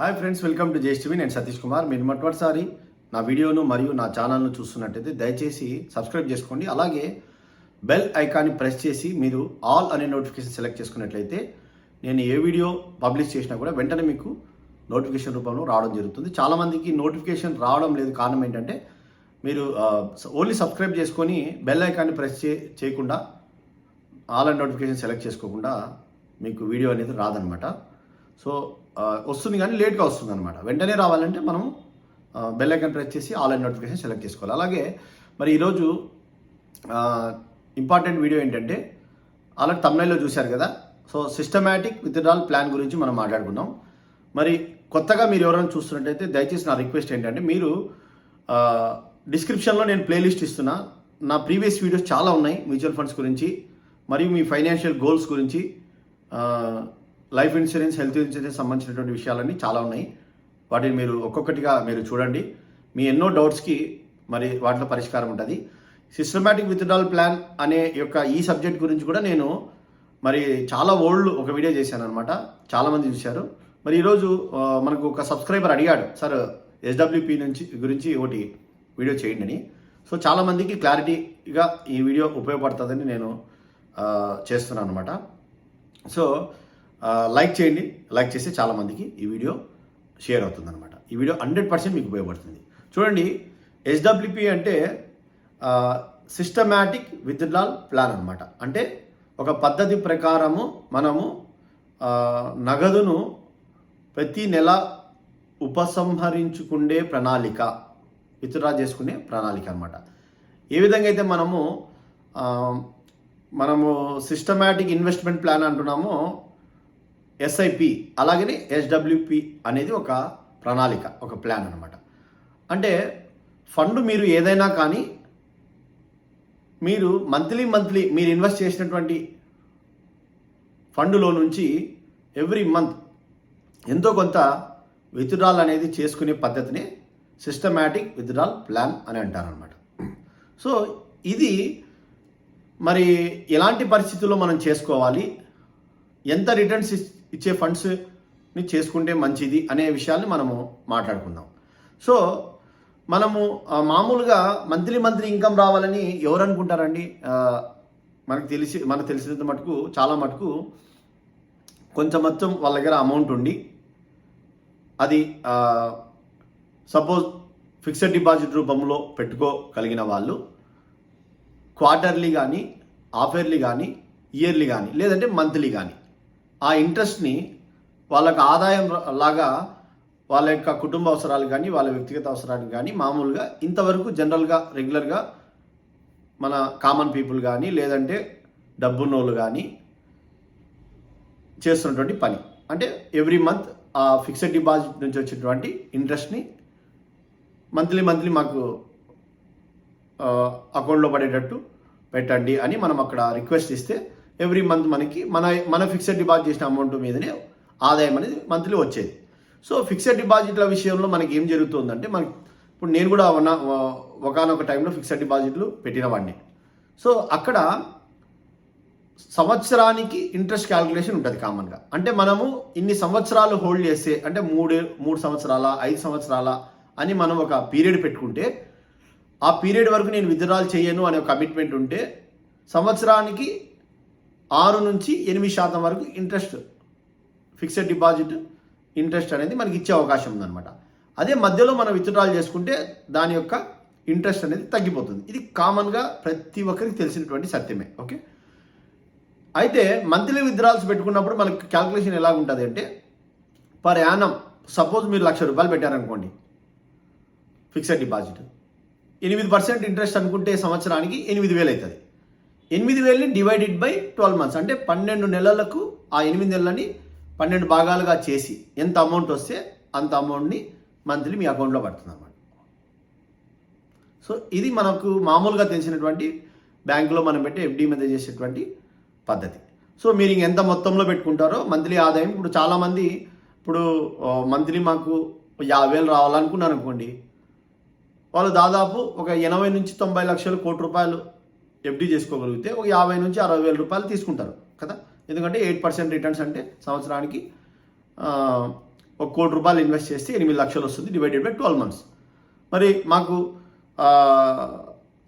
Hi friends welcome to JSTV. నేను సతీష్ కుమార్. మీరు మొట్టమొదటిసారి నా వీడియోను మరియు నా ఛానల్ను చూస్తున్నట్టయితే దయచేసి సబ్స్క్రైబ్ చేసుకోండి. అలాగే బెల్ ఐకాన్ని ప్రెస్ చేసి మీరు ఆల్ అనే నోటిఫికేషన్ సెలెక్ట్ చేసుకున్నట్లయితే నేను ఏ వీడియో పబ్లిష్ చేసినా కూడా వెంటనే మీకు నోటిఫికేషన్ రూపంలో రావడం జరుగుతుంది. చాలామందికి నోటిఫికేషన్ రావడం లేదు. కారణం ఏంటంటే మీరు ఓన్లీ సబ్స్క్రైబ్ చేసుకొని బెల్ ఐకాన్ని ప్రెస్ చే చేయకుండా ఆల్ అండ్ నోటిఫికేషన్ సెలెక్ట్ చేసుకోకుండా మీకు వీడియో అనేది రాదనమాట. సో వస్తుంది కానీ లేట్గా వస్తుంది అనమాట వెంటనే రావాలంటే మనం బెల్ ఐకన్ ప్రెస్ చేసి ఆల్ అండ్ నోటిఫికేషన్ సెలెక్ట్ చేసుకోవాలి. అలాగే మరి ఈరోజు ఇంపార్టెంట్ వీడియో ఏంటంటే అలాంటి తమిళలో చూశారు కదా? సో సిస్టమేటిక్ విత్డ్రాల్ ప్లాన్ గురించి మనం మాట్లాడుకుందాం. మరి కొత్తగా మీరు ఎవరైనా చూస్తున్నట్టయితే దయచేసి నా రిక్వెస్ట్ ఏంటంటే మీరు డిస్క్రిప్షన్లో నేను ప్లేలిస్ట్ ఇస్తున్నా. నా ప్రీవియస్ వీడియోస్ చాలా ఉన్నాయి మ్యూచువల్ ఫండ్స్ గురించి మరియు మీ ఫైనాన్షియల్ గోల్స్ గురించి. లైఫ్ ఇన్సూరెన్స్ హెల్త్ ఇన్సూరెన్స్ సంబంధించినటువంటి విషయాలన్నీ చాలా ఉన్నాయి. వాటిని మీరు ఒక్కొక్కటిగా మీరు చూడండి. మీ ఎన్నో డౌట్స్కి మరి వాటిలో పరిష్కారం ఉంటుంది. సిస్టమేటిక్ విత్డ్రాల్ ప్లాన్ అనే యొక్క ఈ సబ్జెక్ట్ గురించి కూడా నేను మరి చాలా ఓల్డ్ ఒక వీడియో చేశాను అనమాట చాలామంది చూశారు. మరి ఈరోజు మనకు ఒక సబ్స్క్రైబర్ అడిగాడు సార్ ఎస్డబ్ల్యూపీ నుంచి గురించి ఒకటి వీడియో చేయండి అని. సో చాలామందికి క్లారిటీగా ఈ వీడియో ఉపయోగపడుతుందని నేను చేస్తున్నాను అనమాట సో లైక్ చేయండి. లైక్ చేస్తే చాలామందికి ఈ వీడియో షేర్ అవుతుందన్నమాట. ఈ వీడియో హండ్రెడ్ పర్సెంట్ మీకు ఉపయోగపడుతుంది. చూడండి ఎస్డబ్ల్యూపీ అంటే సిస్టమాటిక్ విత్డ్రాల్ ప్లాన్ అనమాట అంటే ఒక పద్ధతి ప్రకారము మనము నగదును ప్రతి నెల ఉపసంహరించుకునే ప్రణాళిక విత్డ్రా చేసుకునే ప్రణాళిక అనమాట ఏ విధంగా అయితే మనము మనము సిస్టమాటిక్ ఇన్వెస్ట్మెంట్ ప్లాన్ అంటున్నామో ఎస్ఐపి అలాగనే ఎస్డబ్ల్యూపి అనేది ఒక ప్రణాళిక ఒక ప్లాన్ అనమాట అంటే ఫండ్ మీరు ఏదైనా కానీ మీరు మంత్లీ మంత్లీ మీరు ఇన్వెస్ట్ చేసినటువంటి ఫండ్లో నుంచి ఎవ్రీ మంత్ ఎంతో కొంత విత్డ్రాల్ అనేది చేసుకునే పద్ధతిని సిస్టమాటిక్ విత్డ్రాల్ ప్లాన్ అని అంటారనమాట సో ఇది మరి ఎలాంటి పరిస్థితుల్లో మనం చేసుకోవాలి? ఎంత రిటర్న్స్ ఇచ్చే ఫండ్స్ని చేసుకుంటే మంచిది అనే విషయాన్ని మనము మాట్లాడుకుందాం. సో మనము మామూలుగా మంత్లీ మంత్లీ ఇన్కమ్ రావాలని ఎవరు అనుకుంటారండి మనకు తెలిసి మనకు తెలిసినంత మటుకు చాలా మటుకు కొంచెం మొత్తం వాళ్ళ దగ్గర అమౌంట్ ఉండి అది సపోజ్ ఫిక్స్డ్ డిపాజిట్ రూపంలో పెట్టుకోగలిగిన వాళ్ళు క్వార్టర్లీ కానీ హాఫ్ ఇయర్లీ కానీ ఇయర్లీ కానీ లేదంటే మంత్లీ కానీ ఆ ఇంట్రెస్ట్ని వాళ్ళకి ఆదాయం లాగా వాళ్ళ యొక్క కుటుంబ అవసరాలు కానీ వాళ్ళ వ్యక్తిగత అవసరాలు కానీ మామూలుగా ఇంతవరకు జనరల్గా రెగ్యులర్గా మన కామన్ పీపుల్ కానీ లేదంటే డబ్బున్నోళ్ళు కానీ చేస్తున్నటువంటి పని. అంటే ఎవ్రీ మంత్ ఆ ఫిక్స్డ్ డిపాజిట్ నుంచి వచ్చేటువంటి ఇంట్రెస్ట్ని మంత్లీ మంత్లీ మాకు అకౌంట్లో పడేటట్టు పెట్టండి అని మనం అక్కడ రిక్వెస్ట్ ఇస్తే ఎవ్రీ మంత్ మనకి మన మన ఫిక్స్డ్ డిపాజిట్ చేసిన అమౌంట్ మీదనే ఆదాయం అనేది మంత్లీ వచ్చేది. సో ఫిక్స్డ్ డిపాజిట్ల విషయంలో మనకి ఏం జరుగుతుందంటే మనకి ఇప్పుడు నేను కూడా ఉన్న ఒకనొక టైంలో ఫిక్స్డ్ డిపాజిట్లు పెట్టిన వాడిని సో అక్కడ సంవత్సరానికి ఇంట్రెస్ట్ క్యాలిక్యులేషన్ ఉంటుంది కామన్గా అంటే మనము ఇన్ని సంవత్సరాలు హోల్డ్ చేస్తే అంటే మూడు మూడు సంవత్సరాల ఐదు సంవత్సరాల అని మనం ఒక పీరియడ్ పెట్టుకుంటే ఆ పీరియడ్ వరకు నేను విత్డ్రాల్ చేయను అనే ఒక కమిట్మెంట్ ఉంటే సంవత్సరానికి ఆరు నుంచి ఎనిమిది శాతం వరకు ఇంట్రెస్ట్ ఫిక్స్డ్ డిపాజిట్ ఇంట్రెస్ట్ అనేది మనకి ఇచ్చే అవకాశం ఉందన్నమాట. అదే మధ్యలో మనం విత్డ్రాల్ చేసుకుంటే దాని యొక్క ఇంట్రెస్ట్ అనేది తగ్గిపోతుంది. ఇది కామన్గా ప్రతి ఒక్కరికి తెలిసినటువంటి సత్యమే ఓకే? అయితే మంత్లీ విత్డ్రాల్స్ పెట్టుకున్నప్పుడు మనకి క్యాల్కులేషన్ ఎలా ఉంటుంది అంటే పర్ యానం సపోజ్ మీరు లక్ష రూపాయలు పెట్టారనుకోండి ఫిక్స్డ్ డిపాజిట్. ఎనిమిది పర్సెంట్ ఇంట్రెస్ట్ అనుకుంటే సంవత్సరానికి ఎనిమిది వేలు అవుతుంది. ఎనిమిది వేలని డివైడెడ్ బై ట్వెల్వ్ మంత్స్ అంటే పన్నెండు నెలలకు ఆ ఎనిమిది నెలలని పన్నెండు భాగాలుగా చేసి ఎంత అమౌంట్ వస్తే అంత అమౌంట్ని మంత్లీ మీ అకౌంట్లో పడుతుంది అన్నమాట సో ఇది మనకు మామూలుగా తెలిసినటువంటి బ్యాంకులో మనం పెట్టి ఎఫ్డి మీద చేసేటువంటి పద్ధతి. సో మీరు ఎంత మొత్తంలో పెట్టుకుంటారో మంత్లీ ఆదాయం ఇప్పుడు చాలామంది ఇప్పుడు మంత్లీ మాకు యాభై వేలు రావాలనుకున్నారు అనుకోండి వాళ్ళు దాదాపు ఒక ఎనభై నుంచి తొంభై లక్షలు కోటి రూపాయలు ఎఫ్డి చేసుకోగలిగితే ఒక యాభై నుంచి అరవై వేల రూపాయలు తీసుకుంటారు కదా? ఎందుకంటే ఎయిట్ పర్సెంట్ రిటర్న్స్ అంటే సంవత్సరానికి ఒక కోటి రూపాయలు ఇన్వెస్ట్ చేస్తే ఎనిమిది లక్షలు వస్తుంది డివైడెడ్ బై ట్వెల్వ్ మంత్స్. మరి మాకు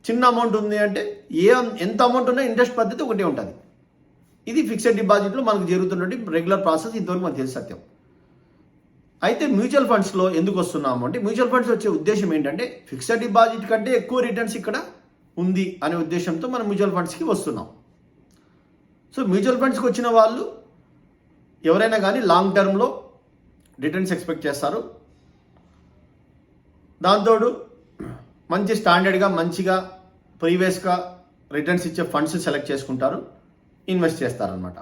చిన్న అమౌంట్ ఉంది అంటే ఏ ఎంత అమౌంట్ ఉన్నా ఇంట్రెస్ట్ పద్ధతి ఒకటే ఉంటుంది. ఇది ఫిక్స్డ్ డిపాజిట్లో మనకు జరుగుతున్నటువంటి రెగ్యులర్ ప్రాసెస్ ఇంతవరకు మనకు తెలుసు సత్యం. అయితే మ్యూచువల్ ఫండ్స్లో ఎందుకు వస్తున్నాము అంటే మ్యూచువల్ ఫండ్స్ వచ్చే ఉద్దేశం ఏంటంటే ఫిక్స్డ్ డిపాజిట్ కంటే ఎక్కువ రిటర్న్స్ ఇక్కడ ఉంది అనే ఉద్దేశంతో మనం మ్యూచువల్ ఫండ్స్కి వస్తున్నాం. సో మ్యూచువల్ ఫండ్స్కి వచ్చిన వాళ్ళు ఎవరైనా కానీ లాంగ్ టర్మ్లో రిటర్న్స్ ఎక్స్పెక్ట్ చేస్తారు. దాంతోడు మంచి స్టాండర్డ్గా మంచిగా ప్రీవియస్గా రిటర్న్స్ ఇచ్చే ఫండ్స్ సెలెక్ట్ చేసుకుంటారు ఇన్వెస్ట్ చేస్తారనమాట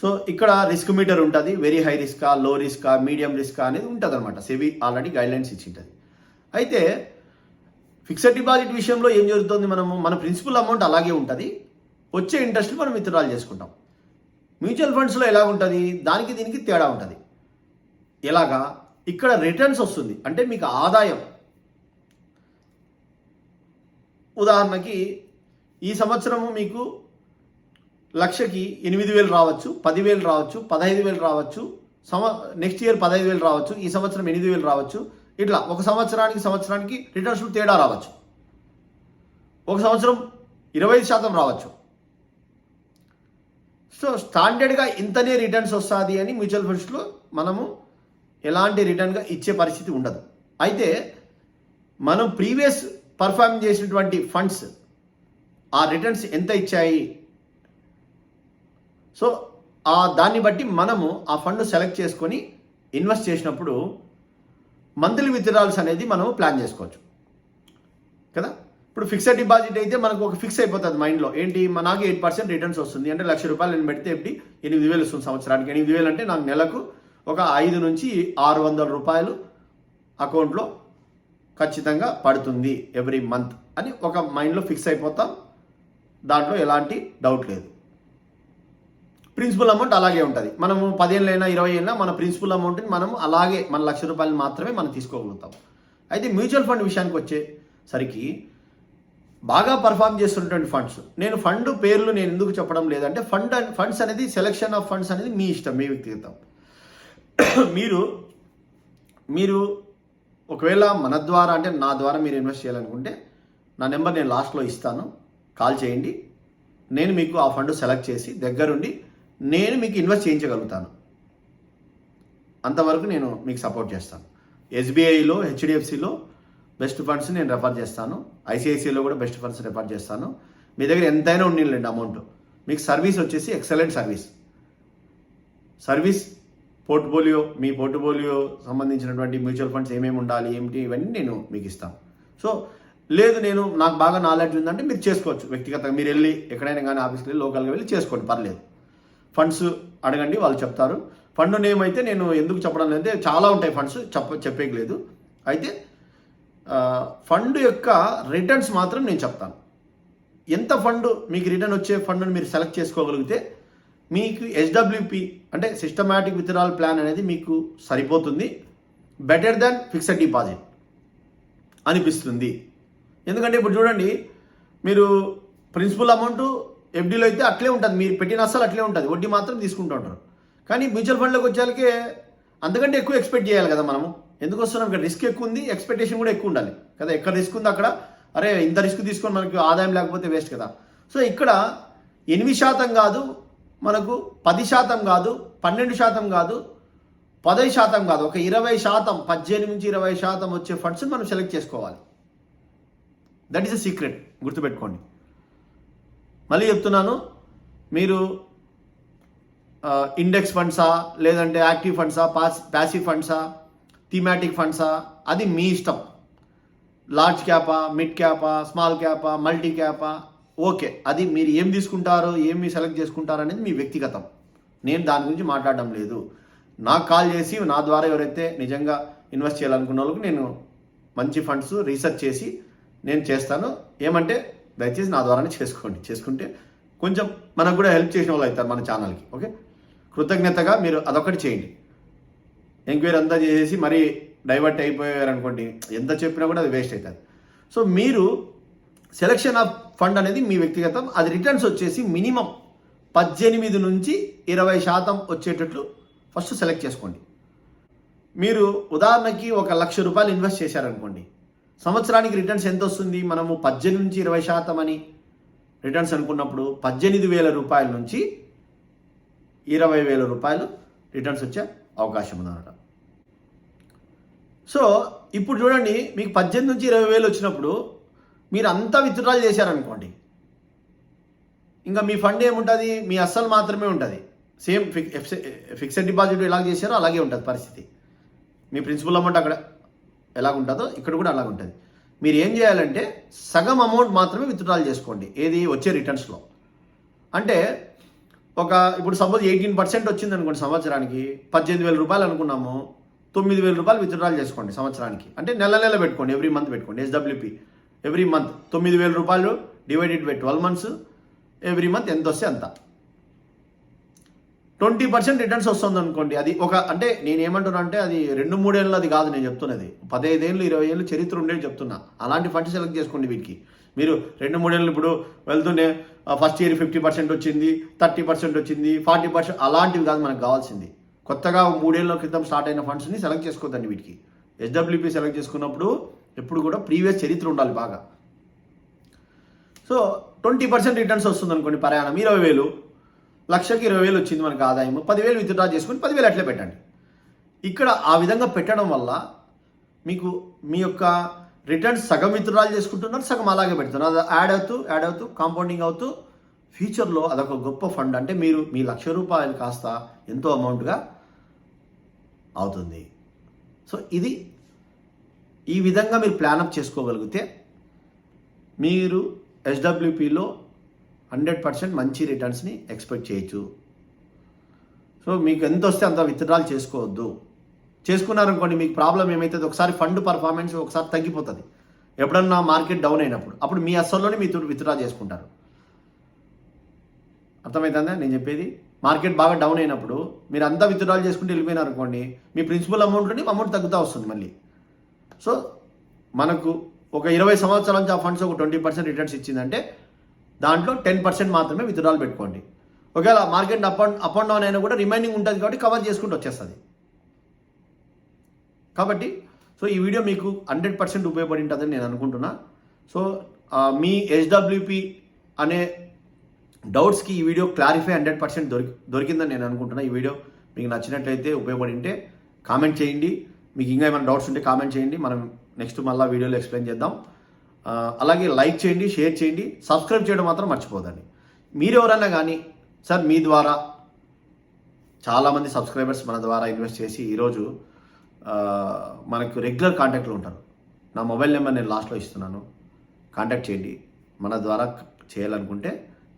సో ఇక్కడ రిస్క్ మీటర్ ఉంటుంది వెరీ హై రిస్కా లో రిస్కా మీడియం రిస్కా అనేది ఉంటుంది అనమాట సెబీ ఆల్రెడీ గైడ్లైన్స్ ఇచ్చింటుంది. అయితే ఫిక్స్డ్ డిపాజిట్ విషయంలో ఏం జరుగుతుంది మనము మన ప్రిన్సిపల్ అమౌంట్ అలాగే ఉంటుంది. వచ్చే ఇంట్రెస్ట్ మనం విత్డ్రాల్ చేసుకుంటాం. మ్యూచువల్ ఫండ్స్లో ఎలా ఉంటుంది దానికి దీనికి తేడా ఉంటుంది. ఎలాగా? ఇక్కడ రిటర్న్స్ వస్తుంది. అంటే మీకు ఆదాయం. ఉదాహరణకి ఈ సంవత్సరము మీకు లక్షకి ఎనిమిది వేలు రావచ్చు పదివేలు రావచ్చు పదహైదు వేలు రావచ్చు సంవ నెక్స్ట్ ఇయర్ పదహైదు వేలు రావచ్చు ఈ సంవత్సరం ఎనిమిది వేలు రావచ్చు ఇట్లా ఒక సంవత్సరానికి సంవత్సరానికి రిటర్న్స్లో తేడా రావచ్చు. ఒక సంవత్సరం ఇరవై శాతం రావచ్చు. సో స్టాండర్డ్గా ఇంతనే రిటర్న్స్ వస్తుంది అని మ్యూచువల్ ఫండ్స్లో మనము ఎలాంటి రిటర్న్గా ఇచ్చే పరిస్థితి ఉండదు. అయితే మనం ప్రీవియస్ పర్ఫామ్ చేసినటువంటి ఫండ్స్ ఆ రిటర్న్స్ ఎంత ఇచ్చాయి? సో ఆ దాన్ని బట్టి మనము ఆ ఫండ్ సెలెక్ట్ చేసుకొని ఇన్వెస్ట్ చేసినప్పుడు మంత్లీ విత్డ్రాల్స్ అనేది మనం ప్లాన్ చేసుకోవచ్చు. కదా? ఇప్పుడు ఫిక్స్డ్ డిపాజిట్ అయితే మనకు ఒక ఫిక్స్ అయిపోతుంది మైండ్లో. ఏంటి? నాకు ఎయిట్ పర్సెంట్ రిటర్న్స్ వస్తుంది. అంటే లక్ష రూపాయలు నేను పెడితే ఎప్పుడు ఎనిమిది వేలు వస్తుంది సంవత్సరానికి. ఎనిమిది వేలు అంటే నాకు నెలకు ఒక ఐదు నుంచి ఆరు వందల రూపాయలు అకౌంట్లో ఖచ్చితంగా పడుతుంది ఎవ్రీ మంత్ అని ఒక మైండ్లో ఫిక్స్ అయిపోతాం. దాంట్లో ఎలాంటి డౌట్ లేదు. ప్రిన్సిపల్ అమౌంట్ అలాగే ఉంటుంది. మనము అయినా ఇరవై అయినా మన ప్రిన్సిపల్ అమౌంట్ని మనం అలాగే మన లక్ష రూపాయలు మాత్రమే మనం తీసుకోగలుగుతాం. అయితే మ్యూచువల్ ఫండ్ విషయానికి వచ్చేసరికి బాగా పర్ఫామ్ చేస్తున్నటువంటి ఫండ్స్. నేను ఫండ్ పేర్లు నేను ఎందుకు చెప్పడం లేదంటే ఫండ్ ఫండ్స్ అనేది సెలెక్షన్ ఆఫ్ ఫండ్స్ అనేది మీ ఇష్టం మీ వ్యక్తిగతం. మీరు మీరు ఒకవేళ మన ద్వారా అంటే నా ద్వారా మీరు ఇన్వెస్ట్ చేయాలనుకుంటే నా నెంబర్ నేను లాస్ట్లో ఇస్తాను. కాల్ చేయండి. నేను మీకు ఆ ఫండ్ సెలెక్ట్ చేసి దగ్గరుండి నేను మీకు ఇన్వెస్ట్ చేయించగలుగుతాను. అంతవరకు నేను మీకు సపోర్ట్ చేస్తాను. ఎస్బీఐలో హెచ్డిఎఫ్సిలో బెస్ట్ ఫండ్స్ నేను రెఫర్ చేస్తాను. ఐసిఐసిఐలో కూడా బెస్ట్ ఫండ్స్ రెఫర్ చేస్తాను. మీ దగ్గర ఎంతైనా ఉండిలేండి అమౌంట్ మీకు సర్వీస్ వచ్చేసి ఎక్సలెంట్ సర్వీస్ సర్వీస్ పోర్ట్ఫోలియో మీ పోర్ట్ఫోలియో సంబంధించినటువంటి మ్యూచువల్ ఫండ్స్ ఏమేమి ఉండాలి ఏమిటి ఇవన్నీ నేను మీకు ఇస్తాను. సో లేదు నేను నాకు బాగా నాలెడ్జ్ ఉందంటే మీరు చేసుకోవచ్చు. వ్యక్తిగతంగా మీరు వెళ్ళి ఎక్కడైనా కానీ ఆఫీస్కి వెళ్ళి లోకల్గా వెళ్ళి చేసుకోండి పర్లేదు. ఫండ్స్ అడగండి వాళ్ళు చెప్తారు. ఫండ్ నేమ్ అయితే నేను ఎందుకు చెప్పడం లేదంటే చాలా ఉంటాయి ఫండ్స్ చెప్ప చెప్పేయలేదు అయితే ఫండ్ యొక్క రిటర్న్స్ మాత్రం నేను చెప్తాను. ఎంత ఫండ్ మీకు రిటర్న్ వచ్చే ఫండ్ను మీరు సెలెక్ట్ చేసుకోగలిగితే మీకు హెచ్డబ్ల్యూపి అంటే సిస్టమాటిక్ విత్డ్రాల్ ప్లాన్ అనేది మీకు సరిపోతుంది. బెటర్ దాన్ ఫిక్స్డ్ డిపాజిట్ అనిపిస్తుంది. ఎందుకంటే ఇప్పుడు చూడండి మీరు ప్రిన్సిపల్ అమౌంట్ ఎఫ్డీలో అయితే అట్లే ఉంటుంది. మీరు పెట్టిన అసలు అట్లే ఉంటుంది. వడ్డీ మాత్రం తీసుకుంటూ ఉంటారు. కానీ మ్యూచువల్ ఫండ్లోకి వచ్చేసరికి అంతకంటే ఎక్కువ ఎక్స్పెక్ట్ చేయాలి కదా మనము. ఎందుకు వస్తున్నాం? ఇక్కడ రిస్క్ ఎక్కువ ఉంది ఎక్స్పెక్టేషన్ కూడా ఎక్కువ ఉండాలి. కదా ఎక్కడ రిస్క్ ఉంది అక్కడ. అరే ఇంత రిస్క్ తీసుకొని మనకు ఆదాయం లేకపోతే వేస్ట్ కదా. సో ఇక్కడ ఎనిమిది శాతం కాదు మనకు పది శాతం కాదు పన్నెండు శాతం కాదు పదహైదు శాతం కాదు. ఒక ఇరవై శాతం పద్దెనిమిది నుంచి ఇరవై శాతం వచ్చే ఫండ్స్ మనం సెలెక్ట్ చేసుకోవాలి. That is a secret. గుర్తుపెట్టుకోండి. మళ్ళీ చెప్తున్నాను మీరు ఇండెక్స్ ఫండ్సా లేదంటే యాక్టివ్ ఫండ్సా పాస్ ప్యాసివ్ ఫండ్సా థీమాటిక్ ఫండ్సా అది మీ ఇష్టం. లార్జ్ క్యాపా మిడ్ క్యాపా స్మాల్ క్యాపా మల్టీ క్యాపా ఓకే. అది మీరు ఏం తీసుకుంటారో ఏమి సెలెక్ట్ చేసుకుంటారు అనేది మీ వ్యక్తిగతం. నేను దాని గురించి మాట్లాడడం లేదు. నాకు కాల్ చేసి నా ద్వారా ఎవరైతే నిజంగా ఇన్వెస్ట్ చేయాలనుకున్న వాళ్ళకి నేను మంచి ఫండ్స్ రీసెర్చ్ చేసి నేను చేస్తాను. ఏమంటే దయచేసి నా ద్వారానే చేసుకోండి. చేసుకుంటే కొంచెం మనకు కూడా హెల్ప్ చేసిన వాళ్ళు అవుతారు మన ఛానల్కి. ఓకే? కృతజ్ఞతగా మీరు అదొకటి చేయండి. ఎంక్వైరీ అంతా చేసేసి మరీ డైవర్ట్ అయిపోయారు అనుకోండి ఎంత చెప్పినా కూడా అది వేస్ట్ అవుతుంది. సో మీరు సెలక్షన్ ఆఫ్ ఫండ్ అనేది మీ వ్యక్తిగతం అది రిటర్న్స్ వచ్చేసి మినిమం పద్దెనిమిది నుంచి ఇరవై శాతం వచ్చేటట్లు ఫస్ట్ సెలెక్ట్ చేసుకోండి. మీరు ఉదాహరణకి ఒక లక్ష రూపాయలు ఇన్వెస్ట్ చేశారనుకోండి సంవత్సరానికి రిటర్న్స్ ఎంత వస్తుంది మనము పద్దెనిమిది నుంచి ఇరవై శాతం అని రిటర్న్స్ అనుకున్నప్పుడు పద్దెనిమిది వేల రూపాయల నుంచి ఇరవై వేల రూపాయలు రిటర్న్స్ వచ్చే అవకాశం ఉందన్నమాట. సో ఇప్పుడు చూడండి మీకు పద్దెనిమిది నుంచి ఇరవై వేలు వచ్చినప్పుడు మీరు అంతా విత్డ్రాల్ చేశారనుకోండి. ఇంకా మీ ఫండ్ ఏముంటుంది? మీ అస్సలు మాత్రమే ఉంటుంది. సేమ్ ఫిక్ ఫిక్స్డ్ డిపాజిట్ ఎలా చేశారో అలాగే ఉంటుంది పరిస్థితి. మీ ప్రిన్సిపల్ అమౌంట్ అక్కడ ఎలా ఉంటుందో ఇక్కడ కూడా అలాగ ఉంటుంది మీరు ఏం చేయాలంటే సగం అమౌంట్ మాత్రమే విత్డ్రాల్ చేసుకోండి. ఏది వచ్చే రిటర్న్స్లో అంటే ఒక ఇప్పుడు సపోజ్ ఎయిటీన్ పర్సెంట్ వచ్చింది అనుకోండి సంవత్సరానికి పద్దెనిమిది వేల రూపాయలు అనుకున్నాము తొమ్మిది వేల రూపాయలు విత్డ్రాల్ చేసుకోండి సంవత్సరానికి. అంటే నెల నెల పెట్టుకోండి ఎవ్రీ మంత్ పెట్టుకోండి ఎస్డబ్ల్యూపీ ఎవ్రీ మంత్ తొమ్మిది వేల రూపాయలు divided by twelve months every month ఎంత వస్తే అంత. ట్వంటీ పర్సెంట్ రిటర్న్స్ వస్తుంది అనుకోండి అది ఒక అంటే నేను ఏమంటున్నా అంటే అది రెండు మూడేళ్ళు అది కాదు నేను చెప్తున్నది. పదహైదేళ్ళు ఇరవై ఏళ్ళు చరిత్ర ఉండేది చెప్తున్నా. అలాంటి ఫండ్స్ సెలెక్ట్ చేసుకోండి వీటికి. మీరు రెండు మూడేళ్ళు ఇప్పుడు వెళ్తూనే ఫస్ట్ ఇయర్ ఫిఫ్టీ పర్సెంట్ వచ్చింది థర్టీ పర్సెంట్ వచ్చింది ఫార్టీ పర్సెంట్ అలాంటివి కాదు మనకు కావాల్సింది. కొత్తగా మూడేళ్ళ క్రితం స్టార్ట్ అయిన ఫండ్స్ని సెలెక్ట్ చేసుకోవద్దండి వీటికి. ఎస్డబ్ల్యూపీ సెలెక్ట్ చేసుకున్నప్పుడు ఎప్పుడు కూడా ప్రీవియస్ చరిత్ర ఉండాలి బాగా. సో ట్వంటీ పర్సెంట్ రిటర్న్స్ వస్తుంది అనుకోండి ప్రయాణం. ఇరవై వేలు. లక్షకి ఇరవై వేలు వచ్చింది మనకు ఆదాయం పదివేలు విత్డ్రా చేసుకుని పదివేలు అట్లే పెట్టండి. ఇక్కడ ఆ విధంగా పెట్టడం వల్ల మీకు మీ యొక్క రిటర్న్స్ సగం విత్డ్రాలు చేసుకుంటున్నారు సగం అలాగే పెడుతున్నారు. అది యాడ్ అవుతూ యాడ్ అవుతూ కాంపౌండింగ్ అవుతూ ఫ్యూచర్లో అదొక గొప్ప ఫండ్. అంటే మీరు మీ లక్ష రూపాయలు కాస్త ఎంతో అమౌంట్గా అవుతుంది. సో ఇది ఈ విధంగా మీరు ప్లానప్ చేసుకోగలిగితే మీరు ఎస్డబ్ల్యూపీలో హండ్రెడ్ పర్సెంట్ మంచి రిటర్న్స్ని ఎక్స్పెక్ట్ చేయొచ్చు. సో మీకు ఎంత వస్తే అంత విత్డ్రాల్ చేసుకోవద్దు. చేసుకున్నారనుకోండి మీకు ప్రాబ్లం ఏమవుతుంది ఒకసారి ఫండ్ పర్ఫార్మెన్స్ ఒకసారి తగ్గిపోతుంది. ఎప్పుడన్నా మార్కెట్ డౌన్ అయినప్పుడు. అప్పుడు మీ అస్సల్లోనే మీ విత్డ్రా చేసుకుంటారు. అర్థమవుతుందా నేను చెప్పేది? మార్కెట్ బాగా డౌన్ అయినప్పుడు మీరు అంతా విత్డ్రాల్ చేసుకుంటూ వెళ్ళిపోయినారు అనుకోండి మీ ప్రిన్సిపల్ అమౌంట్లోని అమౌంట్ తగ్గుతూ వస్తుంది మళ్ళీ. సో మనకు ఒక ఇరవై సంవత్సరాల నుంచి ఆ ఫండ్స్ ఒక ట్వంటీ పర్సెంట్ రిటర్న్స్ ఇచ్చిందంటే దాంట్లో టెన్ పర్సెంట్ మాత్రమే విత్డ్రాల్ పెట్టుకోండి. ఒకవేళ market up and up and down అయినా కూడా రిమైనింగ్ ఉంటుంది కాబట్టి కవర్ చేసుకుంటూ వచ్చేస్తుంది. కాబట్టి సో ఈ వీడియో మీకు హండ్రెడ్ పర్సెంట్ ఉపయోగపడి ఉంటుందని నేను అనుకుంటున్నా. సో మీ హెచ్డబ్ల్యూపి అనే డౌట్స్కి ఈ వీడియో క్లారిఫై హండ్రెడ్ పర్సెంట్ దొరికి దొరికిందని నేను అనుకుంటున్నా. ఈ వీడియో మీకు నచ్చినట్లయితే ఉపయోగపడి ఉంటే కామెంట్ చేయండి. మీకు ఇంకా ఏమైనా డౌట్స్ ఉంటే కామెంట్ చేయండి. మనం నెక్స్ట్ మళ్ళీ వీడియోలో ఎక్స్ప్లెయిన్ చేద్దాం. అలాగే లైక్ చేయండి షేర్ చేయండి సబ్స్క్రైబ్ చేయడం మాత్రం మర్చిపోదండి. మీరు ఎవరైనా కానీ సార్ మీ ద్వారా చాలామంది సబ్స్క్రైబర్స్ మన ద్వారా ఇన్వెస్ట్ చేసి ఈరోజు మనకు రెగ్యులర్ కాంటాక్ట్లో ఉంటారు. నా మొబైల్ నెంబర్ నేను లాస్ట్లో ఇస్తున్నాను. కాంటాక్ట్ చేయండి. మన ద్వారా చేయాలనుకుంటే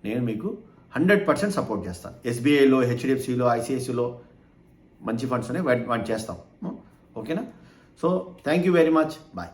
నేను మీకు హండ్రెడ్ పర్సెంట్ సపోర్ట్ చేస్తాను. ఎస్బీఐలో హెచ్డిఎఫ్సిలో ఐసిఐసిలో మంచి ఫండ్స్ అనేవి వాటి చేస్తాం. ఓకేనా? So thank you very much. Bye.